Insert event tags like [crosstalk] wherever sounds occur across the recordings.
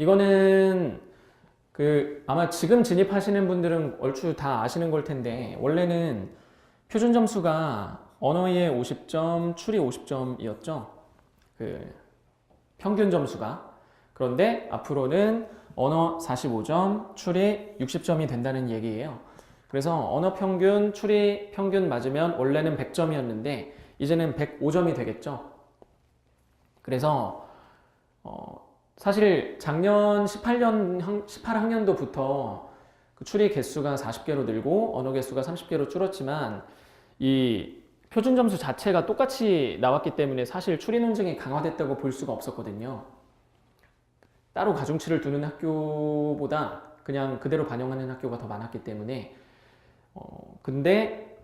이거는 그 아마 지금 진입하시는 분들은 얼추 다 아시는 걸 텐데 원래는 표준 점수가 언어의 50점, 추리 50점이었죠. 그 평균 점수가. 그런데 앞으로는 언어 45점, 추리 60점이 된다는 얘기예요. 그래서 언어 평균, 추리 평균 맞으면 원래는 100점이었는데 이제는 105점이 되겠죠. 그래서 어, 사실 작년 18년 18학년도부터 그 추리 개수가 40개로 늘고 언어 개수가 30개로 줄었지만 이 표준 점수 자체가 똑같이 나왔기 때문에 사실 추리 논증이 강화됐다고 볼 수가 없었거든요. 따로 가중치를 두는 학교보다 그냥 그대로 반영하는 학교가 더 많았기 때문에 어, 근데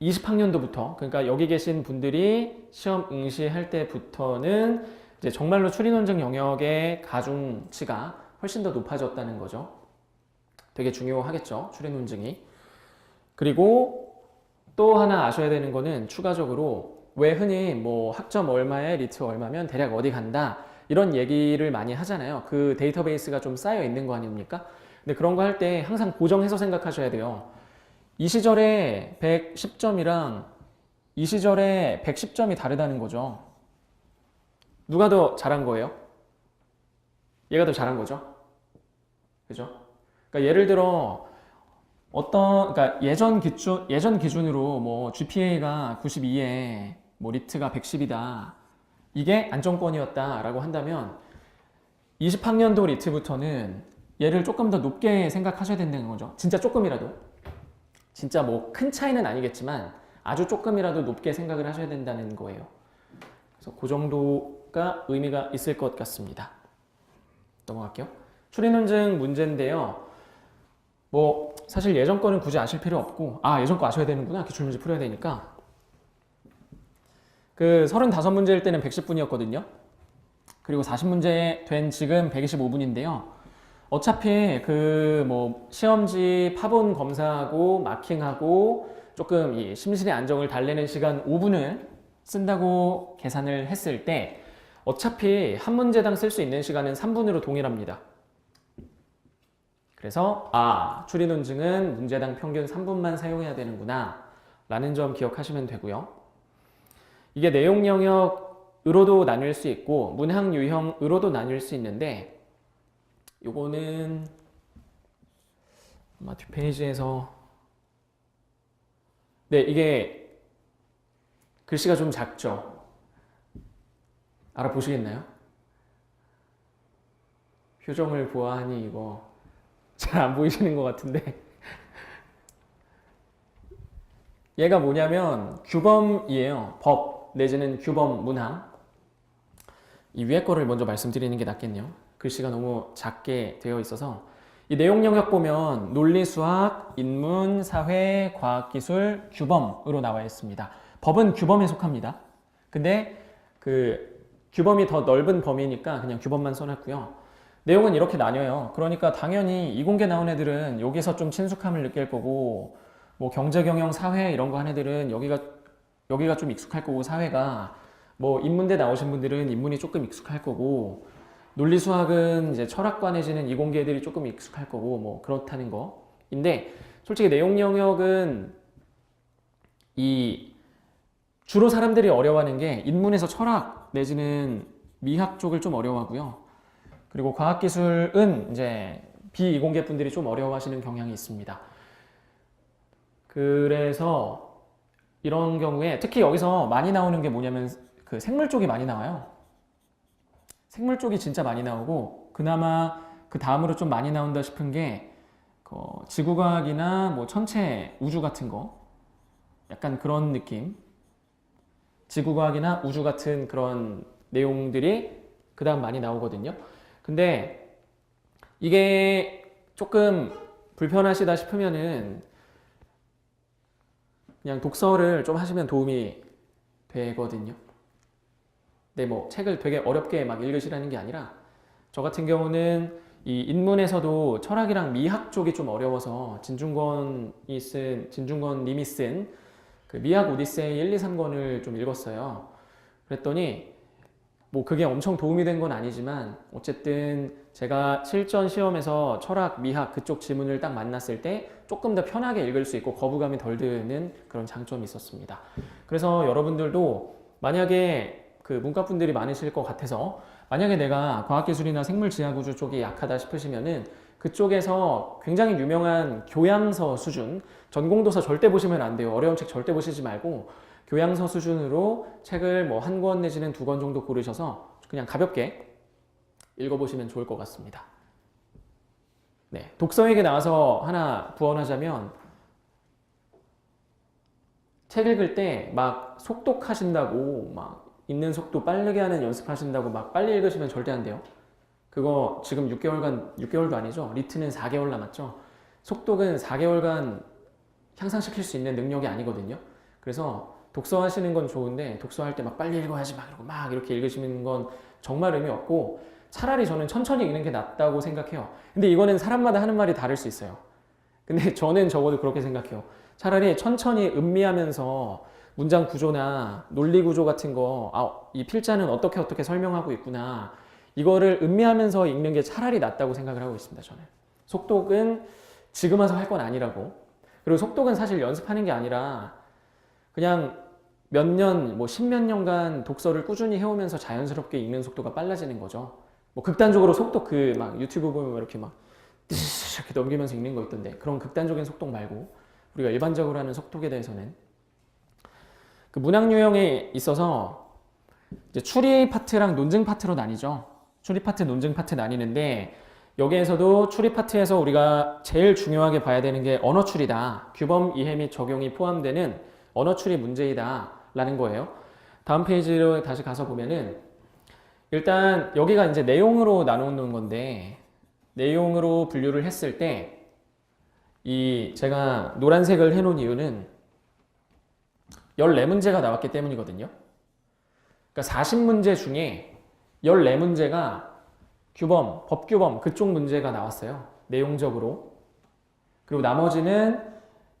20학년도부터 그러니까 여기 계신 분들이 시험 응시할 때부터는 이제 정말로 논증 영역의 가중치가 훨씬 더 높아졌다는 거죠. 되게 중요하겠죠. 논증이. 그리고 또 하나 아셔야 되는 거는 추가적으로 왜 흔히 뭐 학점 얼마에 리트 얼마면 대략 어디 간다 이런 얘기를 많이 하잖아요. 그 데이터베이스가 좀 쌓여 있는 거 아닙니까? 근데 그런 거 할 때 항상 고정해서 생각하셔야 돼요. 이 시절에 110점이랑 이 시절에 110점이 다르다는 거죠. 누가 더 잘한 거예요? 얘가 더 잘한 거죠. 그죠? 그러니까 예를 들어 어떤 그러니까 예전 기준 예전 기준으로 뭐 GPA가 92에 뭐 리트가 110이다. 이게 안정권이었다라고 한다면 20학년도 리트부터는 얘를 조금 더 높게 생각하셔야 된다는 거죠. 진짜 조금이라도. 진짜 뭐 큰 차이는 아니겠지만 아주 조금이라도 높게 생각을 하셔야 된다는 거예요. 그래서 그 정도 가 의미가 있을 것 같습니다. 넘어갈게요. 추리논증 문제인데요. 뭐 사실 예전 거는 굳이 아실 필요 없고 아 예전 거 아셔야 되는구나 기출문제 풀어야 되니까 그 35문제일 때는 110분이었거든요. 그리고 40문제 된 지금 125분인데요. 어차피 그 뭐 시험지 파본 검사하고 마킹하고 조금 이 심신의 안정을 달래는 시간 5분을 쓴다고 계산을 했을 때 어차피 한 문제당 쓸 수 있는 시간은 3분으로 동일합니다. 그래서 아 추리 논증은 문제당 평균 3분만 사용해야 되는구나 라는 점 기억하시면 되고요. 이게 내용 영역으로도 나눌 수 있고 문항 유형으로도 나눌 수 있는데 요거는 아마 뒷페이지에서 네 이게 글씨가 좀 작죠 알아보시겠나요? 표정을 보아하니 이거 잘 안 보이시는 것 같은데 [laughs] 얘가 뭐냐면 규범이에요 법 내지는 규범 문항 이 위에 거를 먼저 말씀드리는 게 낫겠네요 글씨가 너무 작게 되어 있어서 이 내용 영역 보면 논리 수학, 인문, 사회, 과학 기술, 규범으로 나와 있습니다. 법은 규범에 속합니다. 근데 그 규범이 더 넓은 범위니까 그냥 규범만 써놨고요. 내용은 이렇게 나뉘어요. 그러니까 당연히 이공계 나온 애들은 여기서 좀 친숙함을 느낄 거고 뭐 경제 경영 사회 이런 거 한 애들은 여기가 여기가 좀 익숙할 거고 사회가 뭐 인문대 나오신 분들은 인문이 조금 익숙할 거고 논리 수학은 이제 철학과 내지는 이공계 애들이 조금 익숙할 거고 뭐 그렇다는 거인데 솔직히 내용 영역은 이 주로 사람들이 어려워하는 게 인문에서 철학 내지는 미학 쪽을 좀 어려워하고요. 그리고 과학기술은 이제 비이공계 분들이 좀 어려워하시는 경향이 있습니다. 그래서 이런 경우에 특히 여기서 많이 나오는 게 뭐냐면 그 생물 쪽이 많이 나와요. 생물 쪽이 진짜 많이 나오고 그나마 그 다음으로 좀 많이 나온다 싶은 게 어, 지구과학이나 뭐 천체 우주 같은 거 약간 그런 느낌 지구과학이나 우주 같은 그런 내용들이 그 다음 많이 나오거든요. 근데 이게 조금 불편하시다 싶으면은 그냥 독서를 좀 하시면 도움이 되거든요. 네, 뭐 책을 되게 어렵게 막 읽으시라는 게 아니라 저 같은 경우는 이 인문에서도 철학이랑 미학 쪽이 좀 어려워서 진중권이 쓴 진중권 님이 쓴 그 미학 오디세이 1, 2, 3권을 좀 읽었어요. 그랬더니 뭐 그게 엄청 도움이 된 건 아니지만 어쨌든 제가 실전 시험에서 철학, 미학 그쪽 지문을 딱 만났을 때 조금 더 편하게 읽을 수 있고 거부감이 덜 드는 그런 장점이 있었습니다. 그래서 여러분들도 만약에 그 문과분들이 많으실 것 같아서 만약에 내가 과학기술이나 생물지하구조 쪽이 약하다 싶으시면은 그쪽에서 굉장히 유명한 교양서 수준 전공도서 절대 보시면 안 돼요. 어려운 책 절대 보시지 말고 교양서 수준으로 책을 뭐 한 권 내지는 두 권 정도 고르셔서 그냥 가볍게 읽어보시면 좋을 것 같습니다. 네, 독서에게 나와서 하나 부언하자면 책 읽을 때 막 속독하신다고 막 읽는 속도 빠르게 하는 연습하신다고 막 빨리 읽으시면 절대 안 돼요. 그거 지금 6개월간 6개월도 아니죠. 리트는 4개월 남았죠. 속독은 4개월간 향상시킬 수 있는 능력이 아니거든요. 그래서 독서하시는 건 좋은데 독서할 때 막 빨리 읽어야지 막 이러고 막 이렇게 읽으시는 건 정말 의미 없고 차라리 저는 천천히 읽는 게 낫다고 생각해요. 근데 이거는 사람마다 하는 말이 다를 수 있어요. 근데 [laughs] 저는 적어도 그렇게 생각해요. 차라리 천천히 음미하면서 문장 구조나 논리 구조 같은 거, 아, 이 필자는 어떻게 어떻게 설명하고 있구나. 이거를 음미하면서 읽는 게 차라리 낫다고 생각을 하고 있습니다, 저는. 속독은 지금 와서 할 건 아니라고. 그리고 속독은 사실 연습하는 게 아니라 그냥 몇 년, 뭐 십몇 년간 독서를 꾸준히 해오면서 자연스럽게 읽는 속도가 빨라지는 거죠. 뭐 극단적으로 속독 그 막 유튜브 보면 이렇게 막 이렇게 넘기면서 읽는 거 있던데 그런 극단적인 속독 말고 우리가 일반적으로 하는 속독에 대해서는 그 문학 유형에 있어서 이제 추리 파트랑 논증 파트로 나뉘죠. 추리 파트, 논증 파트 나뉘는데 여기에서도 추리 파트에서 우리가 제일 중요하게 봐야 되는 게 언어 추리다. 규범 이해 및 적용이 포함되는 언어 추리 문제이다. 라는 거예요. 다음 페이지로 다시 가서 보면은 일단 여기가 이제 내용으로 나누는 건데 내용으로 분류를 했을 때 이 제가 노란색을 해놓은 이유는 14문제가 나왔기 때문이거든요. 그러니까 40문제 중에 14문제가 규범, 법규범 그쪽 문제가 나왔어요. 내용적으로. 그리고 나머지는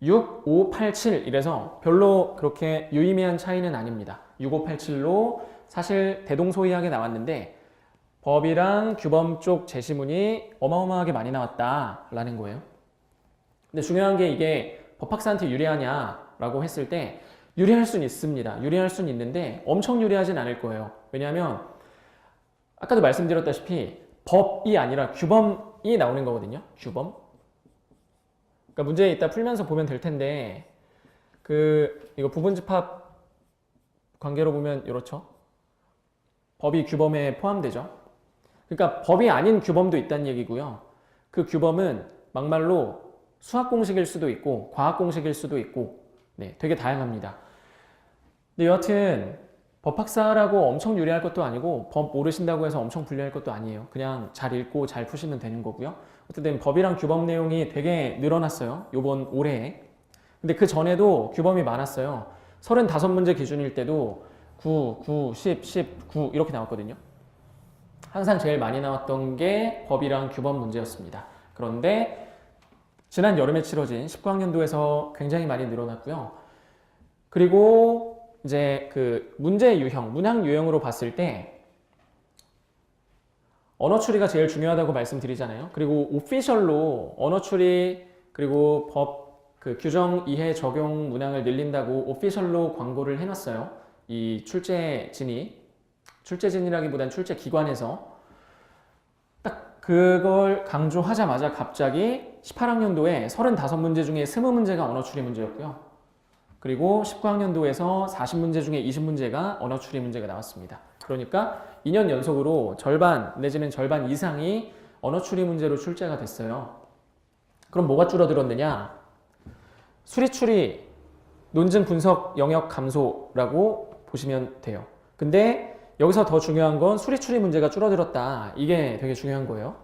6, 5, 8, 7 이래서 별로 그렇게 유의미한 차이는 아닙니다. 6, 5, 8, 7로 사실 대동소이하게 나왔는데 법이랑 규범 쪽 제시문이 어마어마하게 많이 나왔다라는 거예요. 근데 중요한 게 이게 법학사한테 유리하냐라고 했을 때 유리할 수는 있습니다. 유리할 수는 있는데 엄청 유리하진 않을 거예요. 왜냐하면 아까도 말씀드렸다시피 법이 아니라 규범이 나오는 거거든요. 규범. 그러니까 문제 이따 풀면서 보면 될 텐데 그 이거 부분집합 관계로 보면 이렇죠. 법이 규범에 포함되죠. 그러니까 법이 아닌 규범도 있다는 얘기고요. 그 규범은 막말로 수학 공식일 수도 있고 과학 공식일 수도 있고 네, 되게 다양합니다. 근데 여하튼 법학사라고 엄청 유리할 것도 아니고 법 모르신다고 해서 엄청 불리할 것도 아니에요. 그냥 잘 읽고 잘 푸시면 되는 거고요. 어쨌든 법이랑 규범 내용이 되게 늘어났어요. 요번 올해에. 근데 그 전에도 규범이 많았어요. 35문제 기준일 때도 9, 9, 10, 10, 9 이렇게 나왔거든요. 항상 제일 많이 나왔던 게 법이랑 규범 문제였습니다. 그런데 지난 여름에 치러진 19학년도에서 굉장히 많이 늘어났고요. 그리고 이제 그 문제 유형, 문항 유형으로 봤을 때 언어 추리가 제일 중요하다고 말씀드리잖아요. 그리고 오피셜로 언어 추리 그리고 법 그 규정 이해 적용 문항을 늘린다고 오피셜로 광고를 해놨어요. 이 출제진이 출제진이라기보단 출제 기관에서 딱 그걸 강조하자마자 갑자기 18학년도에 35문제 중에 20문제가 언어 추리 문제였고요. 그리고 19학년도에서 40문제 중에 20문제가 언어 추리 문제가 나왔습니다. 그러니까 2년 연속으로 절반 내지는 절반 이상이 언어 추리 문제로 출제가 됐어요. 그럼 뭐가 줄어들었느냐? 수리 추리, 논증 분석 영역 감소라고 보시면 돼요. 근데 여기서 더 중요한 건 수리 추리 문제가 줄어들었다. 이게 되게 중요한 거예요.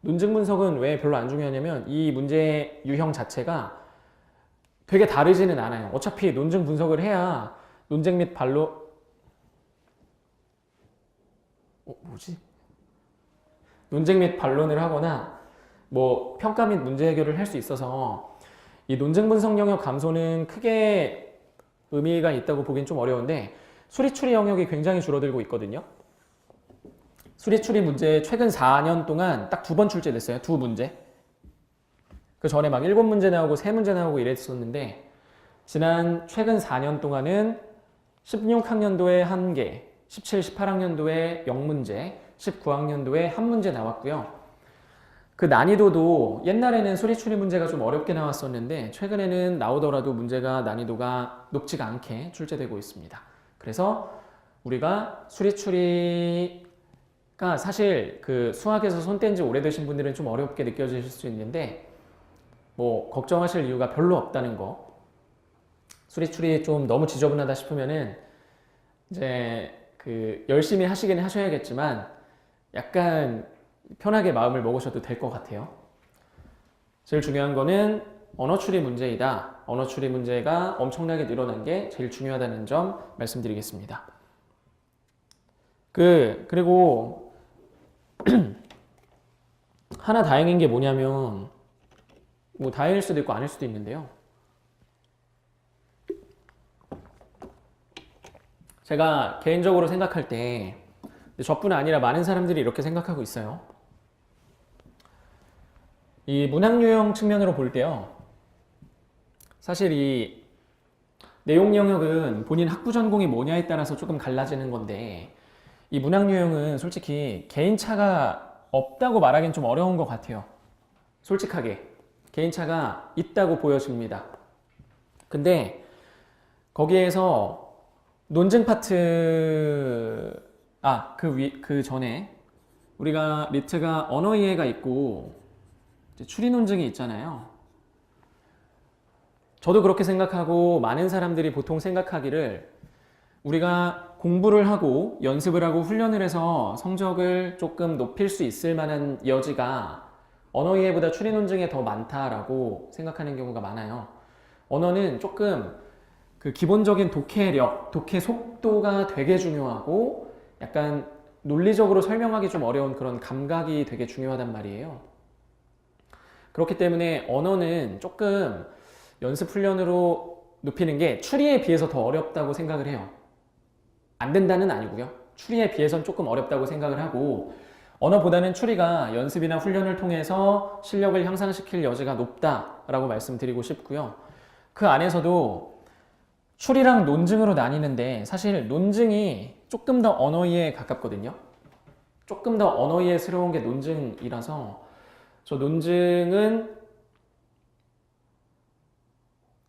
논증 분석은 왜 별로 안 중요하냐면 이 문제 유형 자체가 되게 다르지는 않아요. 어차피 논증 분석을 해야 논쟁 및 반론 어, 뭐지? 논쟁 및 반론을 하거나 뭐 평가 및 문제 해결을 할 수 있어서 이 논증 분석 영역 감소는 크게 의미가 있다고 보긴 좀 어려운데 수리 추리 영역이 굉장히 줄어들고 있거든요. 수리 추리 문제 최근 4년 동안 딱 두 번 출제됐어요. 두 문제. 그 전에 막 일곱 문제 나오고 세 문제 나오고 이랬었는데 지난 최근 4년 동안은 16학년도에 한 개, 17, 18학년도에 0문제, 19학년도에 한 문제 나왔고요. 그 난이도도 옛날에는 수리 추리 문제가 좀 어렵게 나왔었는데 최근에는 나오더라도 문제가 난이도가 높지가 않게 출제되고 있습니다. 그래서 우리가 수리 추리가 사실 그 수학에서 손 뗀 지 오래되신 분들은 좀 어렵게 느껴지실 수 있는데 뭐 걱정하실 이유가 별로 없다는 거. 수리 추리 좀 너무 지저분하다 싶으면은 이제 그 열심히 하시긴 하셔야겠지만 약간 편하게 마음을 먹으셔도 될 것 같아요. 제일 중요한 거는 언어 추리 문제이다. 언어 추리 문제가 엄청나게 늘어난 게 제일 중요하다는 점 말씀드리겠습니다. 그 그리고 [clears throat] 하나 다행인 게 뭐냐면 뭐 다행일 수도 있고 아닐 수도 있는데요. 제가 개인적으로 생각할 때 저뿐 아니라 많은 사람들이 이렇게 생각하고 있어요. 이 문학 유형 측면으로 볼 때요. 사실 이 내용 영역은 본인 학부 전공이 뭐냐에 따라서 조금 갈라지는 건데 이 문학 유형은 솔직히 개인차가 없다고 말하기는 좀 어려운 것 같아요. 솔직하게 개인차가 있다고 보여집니다. 근데 거기에서 논증 파트 아그 전에 우리가 리트가 언어 이해가 있고 추리 논증이 있잖아요. 저도 그렇게 생각하고 많은 사람들이 보통 생각하기를 우리가 공부를 하고 연습을 하고 훈련을 해서 성적을 조금 높일 수 있을 만한 여지가 언어 이해보다 추리 논증에 더 많다라고 생각하는 경우가 많아요. 언어는 조금 그 기본적인 독해력, 독해 속도가 되게 중요하고 약간 논리적으로 설명하기 좀 어려운 그런 감각이 되게 중요하단 말이에요. 그렇기 때문에 언어는 조금 연습 훈련으로 높이는 게 추리에 비해서 더 어렵다고 생각을 해요. 안 된다는 아니고요. 추리에 비해서는 조금 어렵다고 생각을 하고 언어보다는 추리가 연습이나 훈련을 통해서 실력을 향상시킬 여지가 높다라고 말씀드리고 싶고요. 그 안에서도 추리랑 논증으로 나뉘는데 사실 논증이 조금 더 언어 이해에 가깝거든요. 조금 더 언어 이해스러운 게 논증이라서 저 논증은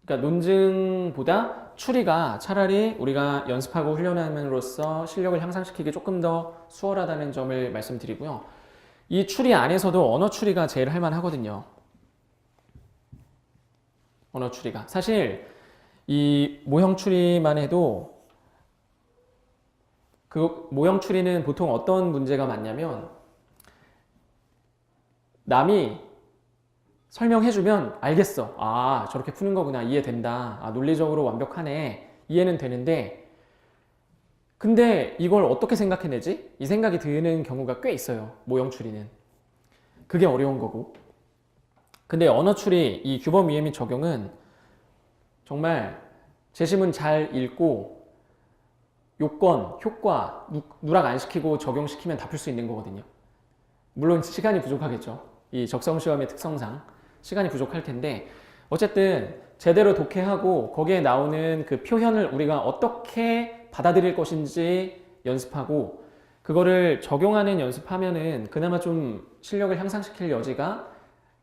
그러니까 논증보다 추리가 차라리 우리가 연습하고 훈련함으로써 실력을 향상시키기 조금 더 수월하다는 점을 말씀드리고요. 이 추리 안에서도 언어 추리가 제일 할만하거든요. 언어 추리가 사실 이 모형 추리만 해도 그 모형 추리는 보통 어떤 문제가 많냐면 남이 설명해주면 알겠어. 아, 저렇게 푸는 거구나. 이해된다. 아, 논리적으로 완벽하네. 이해는 되는데, 근데 이걸 어떻게 생각해내지? 이 생각이 드는 경우가 꽤 있어요. 모형 추리는. 그게 어려운 거고. 근데 언어 추리, 이 규범 이해 및 적용은 정말 재심은 잘 읽고 요건, 효과, 누, 누락 안 시키고 적용시키면 다 풀 수 있는 거거든요. 물론 시간이 부족하겠죠. 이 적성 시험의 특성상 시간이 부족할 텐데 어쨌든 제대로 독해하고 거기에 나오는 그 표현을 우리가 어떻게 받아들일 것인지 연습하고 그거를 적용하는 연습하면은 그나마 좀 실력을 향상시킬 여지가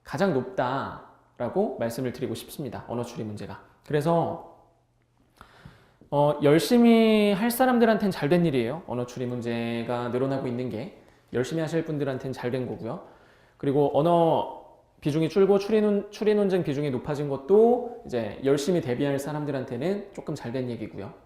가장 높다라고 말씀을 드리고 싶습니다. 언어 추리 문제가. 그래서 어, 열심히 할 사람들한테는 잘 된 일이에요. 언어 추리 문제가 늘어나고 있는 게 열심히 하실 분들한테는 잘 된 거고요. 그리고 언어 비중이 줄고 논, 추리 논쟁 비중이 높아진 것도 이제 열심히 대비할 사람들한테는 조금 잘 된 얘기고요.